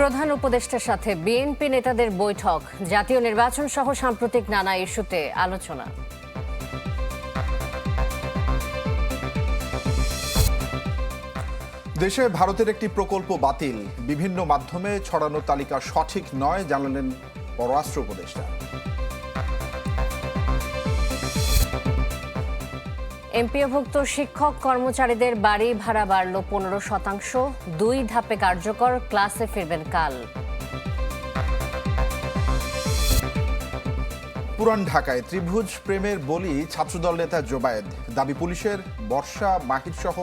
প্রধান উপদেষ্টার সাথে বিএনপি নেতাদের বৈঠক। জাতীয় নির্বাচন সহ সাম্প্রতিক নানা ইস্যুতে আলোচনা। দেশে ভারতের একটি প্রকল্প বাতিল। বিভিন্ন মাধ্যমে ছড়ানো তালিকা সঠিক নয়, জানালেন পররাষ্ট্র উপদেষ্টা। এমপিওভুক্ত শিক্ষক কর্মচারীদের বাড়ি ভাড়া বাড়ল পনেরো শতাংশ। দুই ধাপে কার্যকর ক্লাসে ফিরবেন কাল। পুরান ঢাকায় ত্রিভুজ প্রেমের বলি ছাত্রদল নেতা জোবায়েদ দাবি পুলিশের বর্ষা মাহির সহ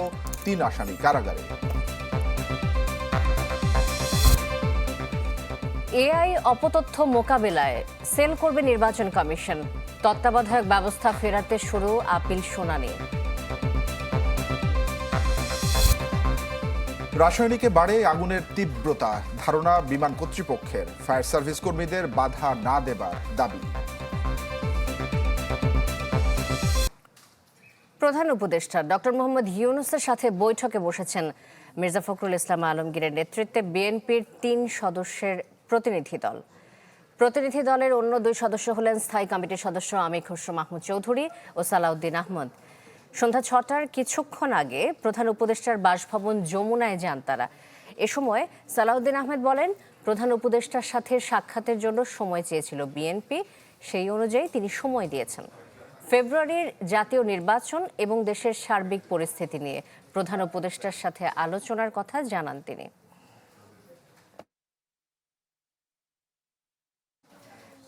তিন আসামি কারাগারে। এআই অপতথ্য মোকাবেলায় সেল করবে নির্বাচন কমিশন। তত্ত্বাবধায়ক ব্যবস্থা ফেরাতে শুরু আপিল শুনানি। রাসায়নিকে বাড়ে আগুনের তীব্রতা ধারণা বিমান কর্তৃপক্ষের। ফায়ার সার্ভিস কর্মীদের বাধা না দেবার দাবি। প্রধান উপদেষ্টা ডক্টর মোহাম্মদ ইউনুসের সাথে বৈঠকে বসেছেন মির্জা ফখরুল ইসলাম আলমগীরের নেতৃত্বে বিএনপির তিন সদস্যের প্রতিনিধি দল। প্রতিনিধি দলের অন্য দুই সদস্য হলেন স্থায়ী কমিটির সদস্য আমির খসরু মাহমুদ চৌধুরী ও সালাউদ্দিন আহমদ। সন্ধ্যা ছটার কিছুক্ষণ আগে প্রধান উপদেষ্টার বাসভবন যমুনায় যান তারা। এ সময় সালাউদ্দিন আহমেদ বলেন, প্রধান উপদেষ্টার সাথে সাক্ষাতের জন্য সময় চেয়েছিল বিএনপি, সেই অনুযায়ী তিনি সময় দিয়েছেন। ফেব্রুয়ারির জাতীয় নির্বাচন এবং দেশের সার্বিক পরিস্থিতি নিয়ে প্রধান উপদেষ্টার সাথে আলোচনার কথা জানান তিনি।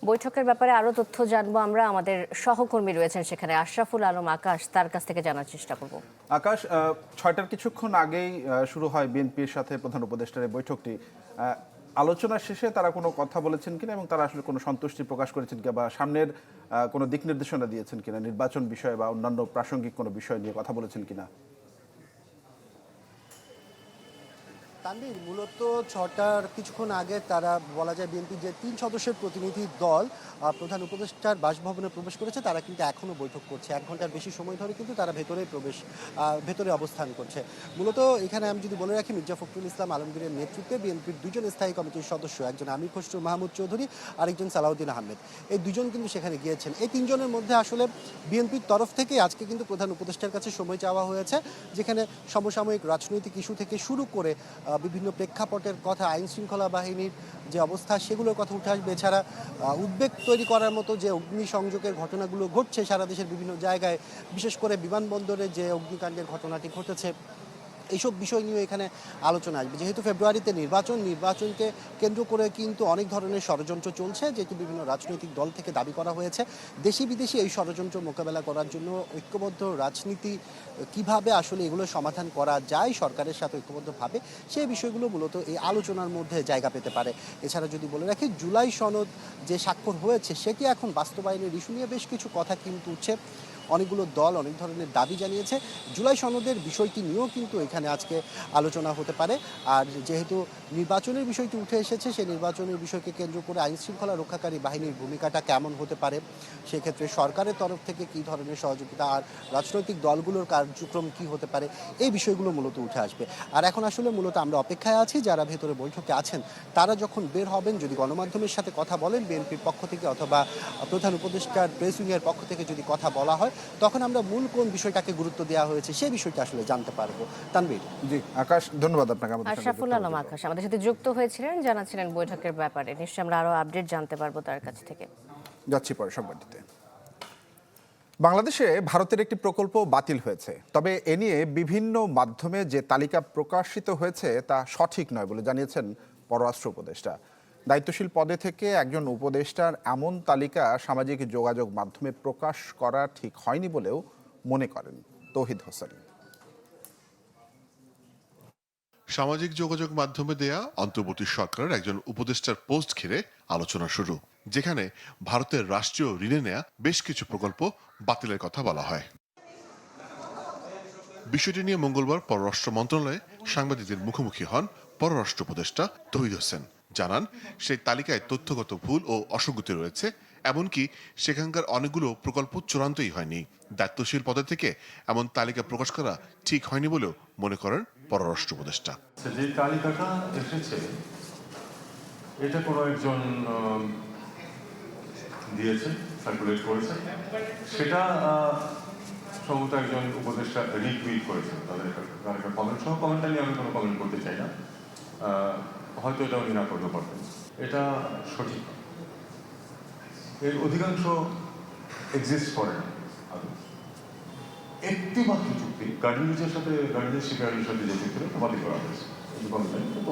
বৈঠকের ব্যাপারে আরও তথ্য জানব আমরা। আমাদের সহকর্মী রয়েছেন সেখানে আশরাফুল আলম আকাশ, তার কাছ থেকে জানার চেষ্টা করব। আকাশ ছয়টার কিছুক্ষণ আগেই শুরু হয় বিএনপির সাথে প্রধান উপদেষ্টার বৈঠকটি। আলোচনা শেষে তারা কোনো কথা বলেছেন কিনা এবং তারা আসলে কোনো সন্তুষ্টি প্রকাশ করেছেন কিনা বা সামনের কোনো দিক নির্দেশনা দিয়েছেন কিনা, নির্বাচন বিষয়ে বা অন্যান্য প্রাসঙ্গিক কোনো বিষয় নিয়ে কথা বলেছেন কিনা? তানভীর, মূলত ছটার কিছুক্ষণ আগে তারা বলা যায় বিএনপির যে তিন সদস্যের প্রতিনিধি দল প্রধান উপদেষ্টার বাসভবনে প্রবেশ করেছে, তারা কিন্তু এখনও বৈঠক করছে। এক ঘণ্টার বেশি সময় ধরে কিন্তু তারা ভেতরে প্রবেশ ভেতরে অবস্থান করছে। মূলত এখানে আমি যদি বলে রাখি, মির্জা ফখরুল ইসলাম আলমগীরের নেতৃত্বে বিএনপির দুজন স্থায়ী কমিটির সদস্য, একজন আমির খসরু মাহমুদ চৌধুরী, আরেকজন সালাউদ্দিন আহমেদ। এই দুজন কিন্তু সেখানে গিয়েছেন। এই তিনজনের মধ্যে আসলে বিএনপির তরফ থেকে আজকে কিন্তু প্রধান উপদেষ্টার কাছে সময় চাওয়া হয়েছে, যেখানে সমসাময়িক রাজনৈতিক ইস্যু থেকে শুরু করে বিভিন্ন প্রেক্ষাপটের কথা আইন শৃঙ্খলা বাহিনীর যে অবস্থা, সেগুলোর কথা উঠে আসবে। এছাড়া উদ্বেগ তৈরি করার মতো যে অগ্নিসংযোগের ঘটনাগুলো ঘটছে সারা দেশের বিভিন্ন জায়গায়, বিশেষ করে বিমানবন্দরে যে অগ্নিকাণ্ডের ঘটনাটি ঘটেছে। এইসব বিষয় নিয়ে এখানে আলোচনা আসবে। যেহেতু ফেব্রুয়ারিতে নির্বাচন, নির্বাচনকে কেন্দ্র করে কিন্তু অনেক ধরনের ষড়যন্ত্র চলছে, যেটি বিভিন্ন রাজনৈতিক দল থেকে দাবি করা হয়েছে। দেশি বিদেশি এই ষড়যন্ত্র মোকাবেলা করার জন্য ঐক্যবদ্ধ রাজনীতি কীভাবে আসলে এগুলো সমাধান করা যায়, সরকারের সাথে ঐক্যবদ্ধভাবে সেই বিষয়গুলো মূলত এই আলোচনার মধ্যে জায়গা পেতে পারে। এছাড়া যদি বলে রাখি, জুলাই সনদ যে স্বাক্ষর হয়েছে, সেটি এখন বাস্তবায়নের ইস্যু নিয়ে বেশ কিছু কথা কিন্তু উঠছে। অনেকগুলো দল অনেক ধরনের দাবি জানিয়েছে। জুলাই সনদের বিষয়টি নিয়েও কিন্তু এখানে আজকে আলোচনা হতে পারে। আর যেহেতু নির্বাচনের বিষয়টি উঠে এসেছে সেই নির্বাচনের বিষয়কে কেন্দ্র করে আইন শৃঙ্খলা রক্ষাকারী বাহিনীর ভূমিকাটা কেমন হতে পারে? সেক্ষেত্রে সরকারের তরফ থেকে কী ধরনের সহযোগিতা আর রাজনৈতিক দলগুলোর কার্যক্রম কি হতে পারে? এই বিষয়গুলো মূলত উঠে আসবে। আর এখন আসলে মূলত আমরা অপেক্ষায় আছি, যারা ভেতরে বৈঠকে আছেন, তারা যখন বের হবেন, যদি গণমাধ্যমের সাথে কথা বলেন, বিএনপির পক্ষ থেকে অথবা প্রধান উপদেষ্টার প্রেস উইংয়ের পক্ষ থেকে যদি কথা বলা হয় তখন আমরা মূল কোন বিষয়টাকে গুরুত্ব দেওয়া হয়েছে সেই বিষয়টা আসলে জানতে পারব। তানভীর। জি আকাশ ধন্যবাদ আপনাকে আশরাফুল আলম আকাশ আমাদের সাথে যুক্ত হয়েছিলেন জানাচ্ছিলেন বৈঠকের ব্যাপারে। নিশ্চয়ই আমরা আরও আপডেট জানতে পারব তার কাছ থেকে। যাচ্ছি পরে সংবাদটিতে। বাংলাদেশে ভারতের একটি প্রকল্প বাতিল হয়েছে। তবে এ নিয়ে বিভিন্ন মাধ্যমে যে তালিকা প্রকাশিত হয়েছে তা সঠিক নয় বলে জানিয়েছেন পররাষ্ট্র উপদেষ্টা। দায়িত্বশীল পদে থেকে একজন উপদেষ্টার এমন তালিকা সামাজিক যোগাযোগ মাধ্যমে প্রকাশ করা ঠিক হয়নি বলেও মনে করেন তৌহিদ হোসেন। সামাজিক যোগাযোগ মাধ্যমে দেয়া অন্তর্বর্তী সরকারের একজন উপদেষ্টার পোস্ট ঘিরে আলোচনা শুরু, যেখানে ভারতের রাষ্ট্রীয় ঋণে নেয়া বেশ কিছু প্রকল্প বাতিলের কথা বলা হয়। বিষয়টি নিয়ে মঙ্গলবার পররাষ্ট্র মন্ত্রণালয়ে সাংবাদিকদের মুখোমুখি হন পররাষ্ট্র উপদেষ্টা তহিদ হোসেন। জানান সেই তালিকায় তথ্যগত ভুল ও অসঙ্গতি রয়েছে এমনকি সেখানকার অনেকগুলো প্রকল্প চূড়ান্তই হয়নি। দায়িত্বশীল পদে থেকে এমন তালিকা প্রকাশ করা ঠিক হয়নি বলেও মনে করেন পররাষ্ট্র উপদেষ্টা। যে তালিকাটা এসেছে এটা কোনো একজন আহ, দিয়েছেন সার্কুলেট করেছেন সেটা সম্ভবত একজন উপদেষ্টা রিটুইট করেছেন তাদের কমেন্ট সহ কমেন্টটা নিয়ে আমি কোনো কমেন্ট করতে চাই না। হয়তো এটা উনি না করতে পারতেন এটা সঠিক। এর অধিকাংশ এক্সিস্ট করে না। একটি মাত্র চুক্তি গার্ডেনিজের সাথে গার্ডেনের শিকারের সাথে যে চুক্তিটা বাতিল করা হয়েছে।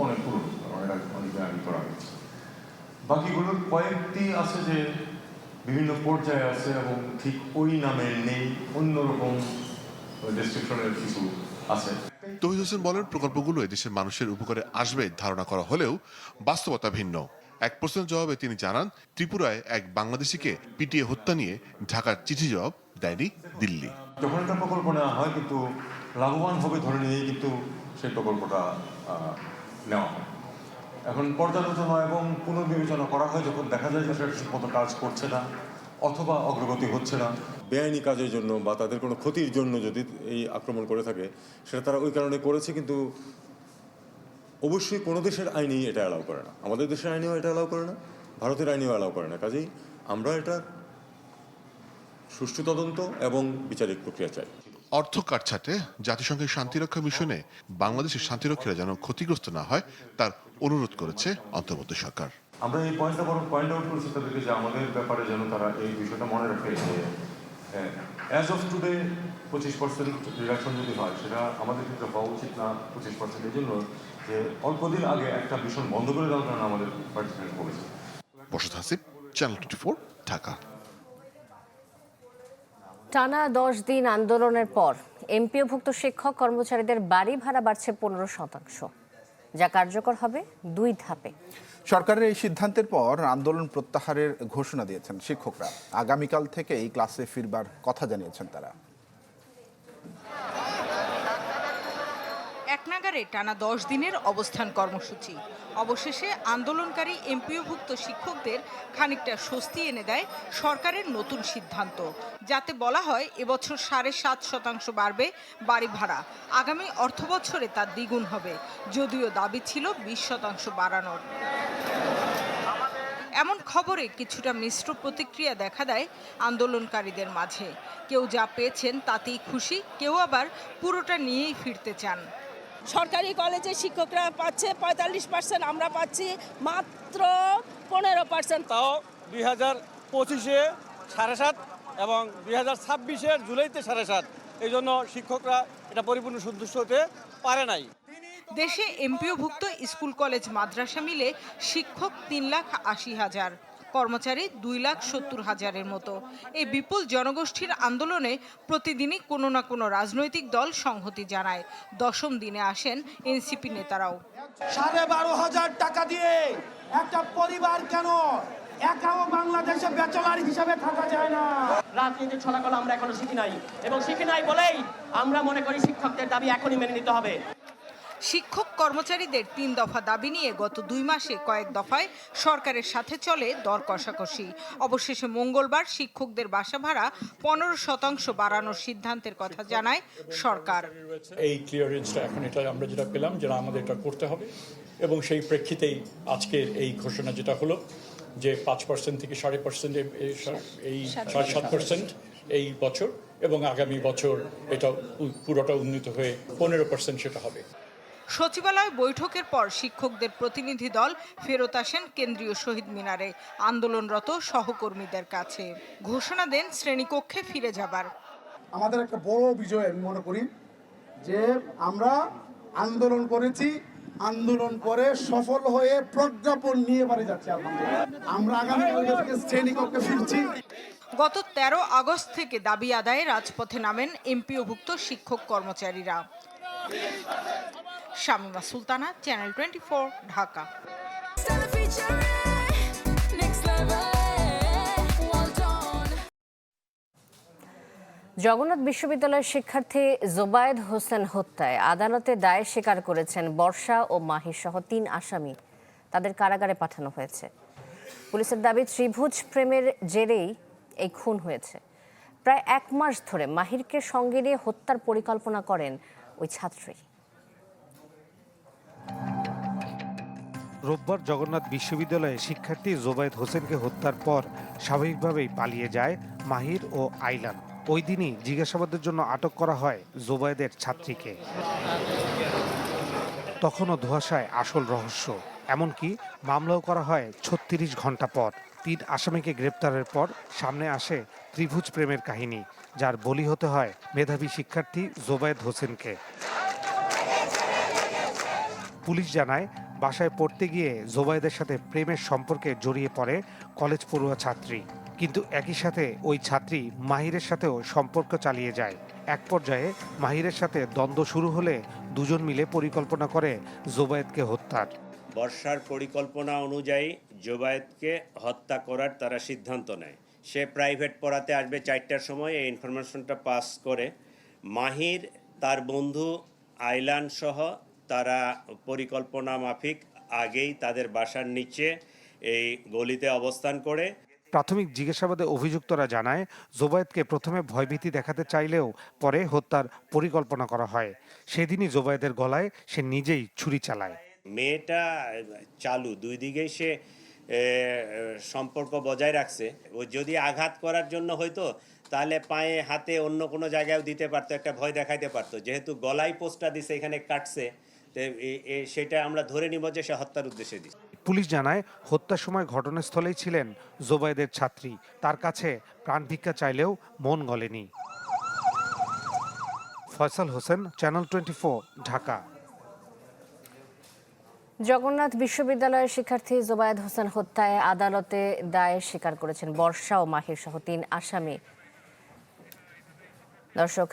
অনেক পুরনো অনেক আগে করা হয়েছে। বাকিগুলোর কয়েকটি আছে যে বিভিন্ন পর্যায়ে আছে এবং ঠিক ওই নামে নেই অন্যরকম ডেসক্রিপশনের কিছু আছে। তহিদ হোসেন বলেন প্রকল্পগুলো দেশের মানুষের উপকারে আসবে ধারণা করা হলেও বাস্তবতা ভিন্ন। এক প্রশ্নের জবাবে তিনি জানান ত্রিপুরায় এক বাংলাদেশিকে পিটিয়ে হত্যা নিয়ে ঢাকার চিঠি জবাব দেয়নি দিল্লি। যখন একটা প্রকল্প নেওয়া হয় কিন্তু লাভবান হবে ধরে নিয়েই কিন্তু সেই প্রকল্পটা নেওয়া হয়। এখন পর্যালোচনা এবং পুনর্বিবেচনা করা হয় যখন দেখা যায় যে সেটা ঠিকমতো কাজ করছে না। অথবা অগ্রগতি হচ্ছে না। বেআইনি কাজের জন্য বা তাদের কোনো ক্ষতির জন্য যদি এই আক্রমণ করে থাকে সেটা তারা ওই কারণে করেছে কিন্তু অবশ্যই কোনো দেশের আইনই এটা অ্যালাউ করে না। আমাদের দেশের আইনেও এটা অ্যালাউ করে না ভারতের আইনেও অ্যালাউ করে না। কাজেই আমরা এটা সুষ্ঠু তদন্ত এবং বিচারিক প্রক্রিয়া চাই। অর্থ কাটছাটে জাতিসংঘের শান্তিরক্ষা মিশনে বাংলাদেশের শান্তিরক্ষীরা যেন ক্ষতিগ্রস্ত না হয় তার অনুরোধ করেছে অন্তর্বর্তী সরকার। আমরা এই পয়েন্টটা বরং পয়েন্ট আউট করেছি তাদেরকে যে আমাদের ব্যাপারে যেন তারা এই বিষয়টা মনে রাখে যে অ্যাজ অফ টুডে পঁচিশ পার্সেন্ট রিডাকশন যদি হয় সেটা আমাদের ক্ষেত্রে হওয়া উচিত না পঁচিশ পার্সেন্ট এই জন্য যে অল্পদিন আগে একটা ভীষণ বন্ধ করে দেওয়ার কারণে আমাদের পার্টিসিপেট করেছে বসত Hasib channel twenty four Dhaka. টানা দশ দিন আন্দোলনের পর এমপিওভুক্ত শিক্ষক কর্মচারীদের বাড়ি ভাড়া বাড়ছে পনেরো শতাংশ। যা কার্যকর হবে দুই ধাপে। সরকারের এই সিদ্ধান্তের পর আন্দোলন প্রত্যাহারের ঘোষণা দিয়েছেন শিক্ষকরা। আগামীকাল থেকেই ক্লাসে ফিরবার কথা জানিয়েছেন তারা। একনাগারে টানা দশ দিনের অবস্থান কর্মসূচি। অবশেষে আন্দোলনকারী এমপিওভুক্ত শিক্ষকদের খানিকটা স্বস্তি এনে দেয় সরকারের নতুন সিদ্ধান্ত। যাতে বলা হয়, এবছর সাড়ে সাত শতাংশ বাড়বে বাড়ি ভাড়া। আগামী অর্থবছরে তা দ্বিগুণ হবে। যদিও দাবি ছিল বিশ শতাংশ বাড়ানোর। এমন খবরে কিছুটা মিশ্র প্রতিক্রিয়া দেখা দেয় আন্দোলনকারীদের মাঝে। কেউ যা পেয়েছেন তাতেই খুশি কেউ আবার পুরোটা নিয়েই ফিরতে চান। সরকারি কলেজে শিক্ষকরা পাচ্ছে পঁয়তাল্লিশ পার্সেন্ট আমরা পাচ্ছি মাত্র পনেরো পার্সেন্ট। তাও দুই হাজার পঁচিশে সাড়ে সাত এবং দুই হাজার ছাব্বিশের জুলাইতে সাড়ে সাত। এই জন্য শিক্ষকরা এটা পরিপূর্ণ সন্তুষ্ট হতে পারে নাই। দেশে এমপিওভুক্ত স্কুল কলেজ মাদ্রাসা মিলে শিক্ষক তিন লাখ আশি হাজার কর্মচারী দুই লাখ সত্তর হাজারের মতো। এই বিপুল জনগোষ্ঠীর আন্দোলনে প্রতিদিনই কোনো না কোনো রাজনৈতিক দল সংহতি জানায়। দশম দিনে আসেন এনসিপি নেতারাও। সাড়ে বারো হাজার টাকা দিয়ে একটা পরিবার কেন একাও বাংলাদেশে ব্যাচেলার হিসাবে থাকা যায় না? রাজনীতির ছলাকল আমরা এখনও শিখি নাই। এবং শিখি নাই বলেই আমরা মনে করি শিক্ষকদের দাবি এখনই মেনে নিতে হবে। শিক্ষক কর্মচারীদের তিন দফা দাবি নিয়ে গত দুই মাসে কয়েক দফায় সরকারের সাথে চলে দর কষাকষি। অবশেষে মঙ্গলবার শিক্ষকদের বাসা ভাড়া পনেরো শতাংশ বাড়ানোর সিদ্ধান্তের কথা জানায় সরকার। এই ক্লিয়ারেন্সটা এখন এটা আমরা যেটা পেলাম যেটা আমাদের এটা করতে হবে। এবং সেই প্রেক্ষিতেই আজকের এই ঘোষণা যেটা হলো যে পাঁচ পার্সেন্ট থেকে সাড়ে পার্সেন্ট এই সাড়ে সাত পার্সেন্ট এই বছর এবং আগামী বছর এটা পুরোটা উন্নীত হয়ে পনেরো পার্সেন্ট সেটা হবে। সচিবালয় বৈঠকের পর শিক্ষকদের প্রতিনিধি দল ফেরত আসেন কেন্দ্রীয় শহীদ মিনারে। আন্দোলনরত সহকর্মীদের কাছে ঘোষণা দেন শ্রেণীকক্ষে ফিরে যাবার। আমাদের একটা বড় বিজয় আমি মনে করি যে আমরা আন্দোলন করেছি আন্দোলন করে সফল হয়ে প্রজ্ঞাপন নিয়ে বাড়ি যাচ্ছি আমরা আগামীকাল থেকে শ্রেণীকক্ষে ফিরছি। গত ১৩ আগস্ট থেকে দাবি আদায়ে রাজপথে নামেন এমপিওভুক্ত শিক্ষক কর্মচারীরা। Shamima Sultana channel twenty Dhaka. Jagannath বিশ্ববিদ্যালয়ের শিক্ষার্থী জোবায়েদ হোসেন হত্যায় আদালতে দায় স্বীকার করেছেন বর্ষা ও মাহির সহ তিন আসামি। তাদের কারাগারে পাঠানো হয়েছে। পুলিশের দাবি, ত্রিভুজ প্রেমের জেরেই এই খুন হয়েছে। প্রায় এক মাস ধরে মাহিরকে সঙ্গে নিয়ে হত্যার পরিকল্পনা করেন ওই ছাত্রী রোববার জগন্নাথ বিশ্ববিদ্যালয়ে শিক্ষার্থী জোবায়েদ হোসেনকে হত্যার পর স্বাভাবিকভাবেই পালিয়ে যায় মাহির ও আইলান। ওই দিনই জিজ্ঞাসাবাদের জন্য আটক করা হয় জোবায়েদের ছাত্রীকে। তখনও ধোয়াশায় আসল রহস্য, এমনকি মামলাও করা হয় ছত্রিশ ঘণ্টা পর। তিন আসামিকে গ্রেপ্তারের পর সামনে আসে ত্রিভুজ প্রেমের কাহিনী, যার বলি হতে হয় মেধাবী শিক্ষার্থী জোবায়েদ হোসেনকে। পুলিশ জানায়, বাসায় পড়তে গিয়ে জোবায়েদের সাথে প্রেমের সম্পর্কে জড়িয়ে পড়ে কলেজ পড়ুয়া ছাত্রী। কিন্তু একই সাথে ওই ছাত্রী মাহিরের সাথেও সম্পর্ক চালিয়ে যায়। এক পর্যায়ে মাহিরের সাথে দ্বন্দ্ব শুরু হলে দুজন মিলে পরিকল্পনা করে জোবায়েদকে হত্যার। বর্ষার পরিকল্পনা অনুযায়ী জোবায়েতকে হত্যা করার তারা সিদ্ধান্ত নেয়। সে প্রাইভেট পড়াতে আসবে চারটার সময় এই ইনফরমেশনটা পাস করে। মাহির তার বন্ধু আইলান সহ তারা পরিকল্পনা মাফিক আগেই তাদের বাসার নিচে এই গলিতে অবস্থান করে। প্রাথমিক জিজ্ঞাসাবাদে অভিযুক্তরা জানায় জোবায়েদকে প্রথমে ভয়ভীতি দেখাতে চাইলেও পরে হত্যার পরিকল্পনা করা হয়। সেদিনই জোবায়েদের গলায় সে নিজেই ছুরি চালায়। মেয়েটা চালু দুই দিকেই সে সম্পর্ক বজায় রাখছে। ও যদি আঘাত করার জন্য হয়তো তাহলে পায়ে, হাতে অন্য কোনো জায়গায়ও দিতে পারতো, একটা ভয় দেখাইতে পারতো। যেহেতু গলায় পোস্টটা দিছে, এখানে কাটছে সেটা আমরা ধরে নিব যে সে হত্যার উদ্দেশ্যে দিচ্ছে পুলিশ জানায়, হত্যার সময় ঘটনাস্থলেই ছিলেন জোবায়েদের ছাত্রী। তার কাছে প্রাণ ভিক্ষা চাইলেও মন গলেনি। Faisal Hossain, channel twenty Dhaka. Jagannath বিশ্ববিদ্যালয়ের শিক্ষার্থী জোবায়েদ হোসেন হত্যায় আদালতে দায় স্বীকার করেছেন বর্ষা ও মাহির সহ তিন আসামি। দর্শক,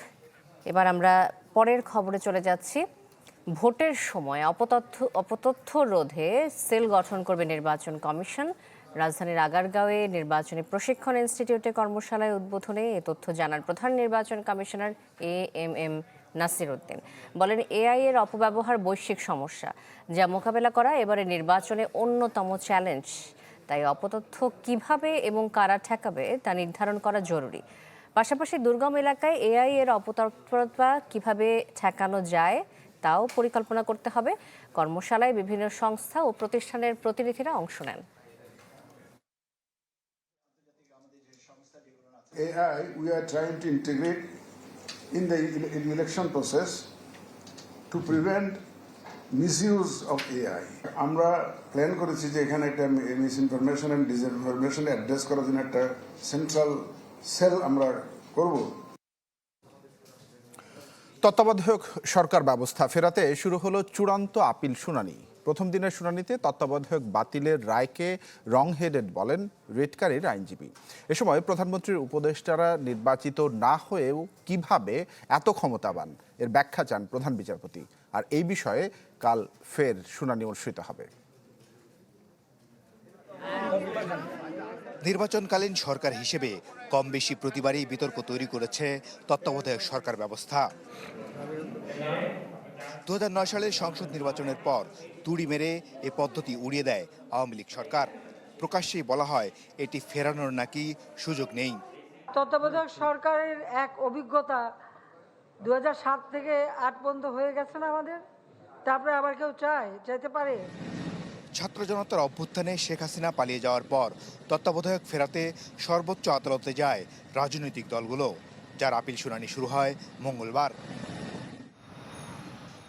এবার আমরা পরের খবরে চলে যাচ্ছি। ভোটের সময় অপতথ্য অপতথ্য রোধে সেল গঠন করবে নির্বাচন কমিশন। রাজধানীর আগারগাঁওয়ে নির্বাচনী প্রশিক্ষণ ইনস্টিটিউটে কর্মশালায় উদ্বোধনে এ তথ্য জানান প্রধান নির্বাচন commissioner A M M Nasir Uddin বলেন এআই এর অপব্যবহার বৈশ্বিক সমস্যা যা মোকাবেলা করা এবারে নির্বাচনে অন্যতম চ্যালেঞ্জ। তাই অপতথ্য কীভাবে এবং কারা ঠেকাবে তা নির্ধারণ করা জরুরি। পাশাপাশি দুর্গম এলাকায় এআই এর অপতৎপরতা কীভাবে ঠেকানো যায় তাও পরিকল্পনা করতে হবে। কর্মশালায় বিভিন্ন সংস্থা ও প্রতিষ্ঠানের প্রতিনিধিরা অংশ নেন। AI, we are trying to integrate in the election process to prevent misuse of AI. আমরা প্ল্যান করেছি যে এখানে একটা misinformation and disinformation address করার জন্য একটা সেন্ট্রাল সেল আমরা করব তত্ত্বাবধায়ক সরকার ব্যবস্থা ফেরাতে শুরু হলো চূড়ান্ত আপিল শুনানি প্রথম দিনের শুনানিতে তত্ত্বাবধায়ক বাতিলের রায়কে রং হেডেড বলেন রেডকারীর আইনজীবী। এ সময় প্রধানমন্ত্রীর উপদেষ্টারা নির্বাচিত না হয়েও কীভাবে এত ক্ষমতাবান? এর ব্যাখ্যা চান প্রধান বিচারপতি। আর এই বিষয়ে কাল ফের শুনানি অনুষ্ঠিত হবে। নির্বাচনকালীন সরকার হিসেবে কম বেশি প্রতিবারই বিতর্ক তৈরি করেছে তত্ত্বাবধায়ক সরকার ব্যবস্থা। দু সালের সংসদ নির্বাচনের পর তুড়ি মেরে এ পদ্ধতি উড়িয়ে দেয় আওয়ামী লীগ সরকার। প্রকাশ্যেই বলা হয় এটি ফেরানোর নাকি সুযোগ নেই। তত্ত্বাবধায়ক সরকারের এক অভিজ্ঞতা দু থেকে আট পর্যন্ত হয়ে গেছে না আমাদের? তারপরে আবার কেউ চায় চাইতে পারে? ছাত্র জনতার অভ্যুত্থানে শেখ হাসিনা পালিয়ে যাওয়ার পর তত্ত্বাবধায়ক ফেরাতে সর্বোচ্চ আদালতে যায় রাজনৈতিক দলগুলো যার আপিল শুনানি শুরু হয় মঙ্গলবার।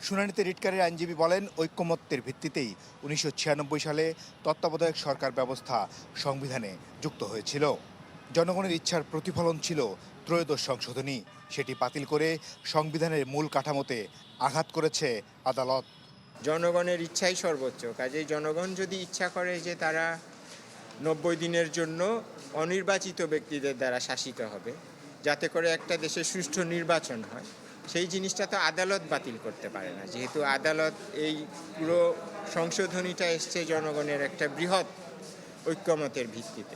শুনানিতে রিটকারের আইনজীবী বলেন, ঐক্যমত্যের ভিত্তিতেই উনিশশো ছিয়ানব্বই সালে তত্ত্বাবধায়ক সরকার ব্যবস্থা সংবিধানে যুক্ত হয়েছিল। জনগণের ইচ্ছার প্রতিফলন ছিল ত্রয়োদশ সংশোধনী। সেটি বাতিল করে সংবিধানের মূল কাঠামোতে আঘাত করেছে আদালত। জনগণের ইচ্ছাই সর্বোচ্চ। কাজেই জনগণ যদি ইচ্ছা করে যে তারা নব্বই দিনের জন্য অনির্বাচিত ব্যক্তিদের দ্বারা শাসিত হবে, যাতে করে একটা দেশে সুষ্ঠু নির্বাচন হয় সেই জিনিসটা তো আদালত বাতিল করতে পারে না। যেহেতু আদালত এই পুরো সংশোধনীটা এসছে জনগণের একটা বৃহৎ ঐক্যমতের ভিত্তিতে।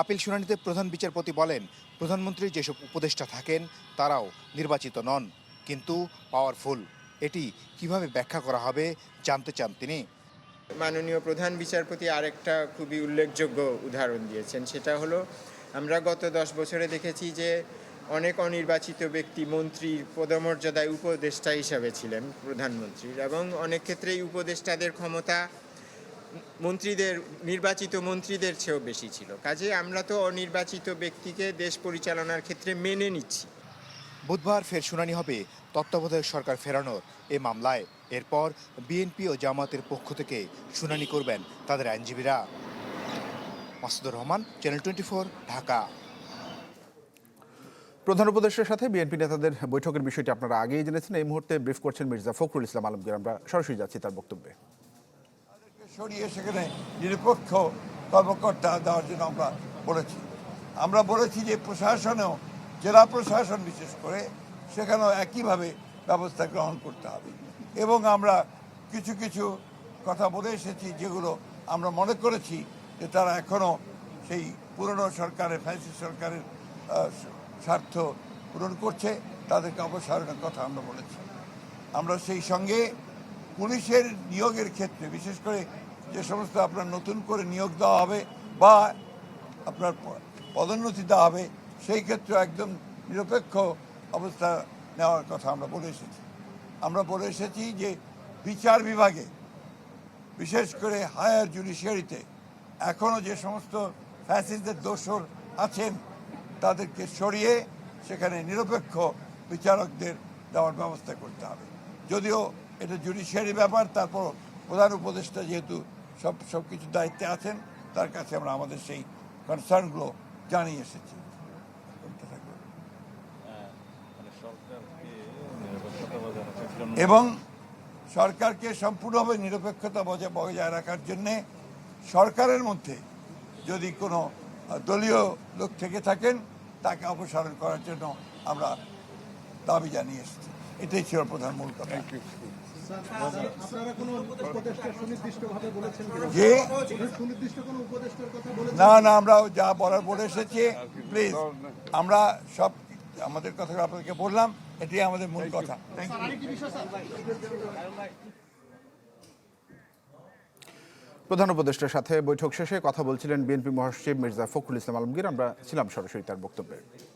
আপিল শুনানিতে প্রধান বিচারপতি বলেন প্রধানমন্ত্রী যেসব উপদেষ্টা থাকেন তারাও নির্বাচিত নন কিন্তু পাওয়ারফুল। এটি কীভাবে ব্যাখ্যা করা হবে জানতে চান তিনি। মাননীয় প্রধান বিচারপতি আরেকটা খুবই উল্লেখযোগ্য উদাহরণ দিয়েছেন। সেটা হলো আমরা গত দশ বছরে দেখেছি যে অনেক অনির্বাচিত ব্যক্তি মন্ত্রীর পদমর্যাদায় উপদেষ্টা হিসাবে ছিলেন প্রধানমন্ত্রীর এবং অনেক ক্ষেত্রেই উপদেষ্টাদের ক্ষমতা মন্ত্রীদের, নির্বাচিত মন্ত্রীদের চেয়েও বেশি ছিল। কাজে আমরা তো অনির্বাচিত ব্যক্তিকে দেশ পরিচালনার ক্ষেত্রে মেনে নিচ্ছি। বুধবার ফের শুনানি হবে। তত্ত্বাবধায়ক সরকার ফেরানোর এ মামলায়। এরপর বিএনপি ও জামাতের পক্ষ থেকে শুনানি করবেন তাদের আইনজীবীরা। Masudur Rahman channel twenty Dhaka. প্রধান উপদেষ্টার সাথে বিএনপি নেতাদের বৈঠকের বিষয়টি আপনারা আগেই জেনেছেন। এই মুহূর্তে ব্রিফ করছেন মির্জা ফখরুল ইসলাম আলমগীর। আমরা সরাসরি যাচ্ছি তার বক্তব্যে। সরিয়ে সেখানে নিরপেক্ষ কর্মকর্তা দেওয়ার জন্য আমরা বলেছি। আমরা বলেছি যে প্রশাসনেও, জেলা প্রশাসন বিশেষ করে, সেখানেও একইভাবে ব্যবস্থা গ্রহণ করতে হবে। এবং আমরা কিছু কিছু কথা বলে এসেছি যেগুলো আমরা মনে করেছি যে তারা এখনও সেই পুরনো সরকারের ফ্যান্সি সরকারের স্বার্থ পূরণ করছে, তাদেরকে অপসারণের কথা আমরা বলেছি। আমরা সেই সঙ্গে পুলিশের নিয়োগের ক্ষেত্রে, বিশেষ করে যে সমস্ত আপনার নতুন করে নিয়োগ দেওয়া হবে বা আপনার পদোন্নতি দেওয়া হবে, সেই ক্ষেত্রে একদম নিরপেক্ষ অবস্থা নেওয়ার কথা আমরা বলে এসেছি। আমরা বলে এসেছি যে বিচার বিভাগে, বিশেষ করে হায়ার জুডিশিয়ারিতে এখনও যে সমস্ত ফ্যাসিসদের দোষর আছেন তাদেরকে সরিয়ে সেখানে নিরপেক্ষ বিচারকদের দেওয়ার ব্যবস্থা করতে হবে। যদিও এটা জুডিশিয়ারি ব্যাপার তারপর প্রধান উপদেষ্টা যেহেতু সব সব কিছু দায়িত্বে আছেন, তার কাছে আমরা আমাদের সেই কনসার্নগুলো জানিয়ে এসেছি। এবং সরকারকে সম্পূর্ণভাবে নিরপেক্ষতা বজায় বজায় রাখার জন্যে সরকারের মধ্যে যদি কোনো দলীয় লোক থেকে থাকেন তাকে অপসারণ করার জন্য আমরা দাবি জানিয়ে এসেছি। এটাই ছিল প্রধান মূল কথা। আপনারা কোনো উপদেষ্টা সুনির্দিষ্টভাবে বলেছেন যে? সুনির্দিষ্ট কোনো উপদেষ্টার কথা বলেছেন? না না আমরা যা বলার বলে এসেছি প্লিজ আমরা সব আমাদের কথা আপনাদেরকে বললাম এটাই আমাদের মূল কথা। থ্যাংক ইউ প্রধান উপদেষ্টার সাথে বৈঠক শেষে কথা বলছিলেন বিএনপি মহাসচিব মির্জা ফখরুল ইসলাম আলমগীর। আমরা ছিলাম সরাসরি তার বক্তব্যে।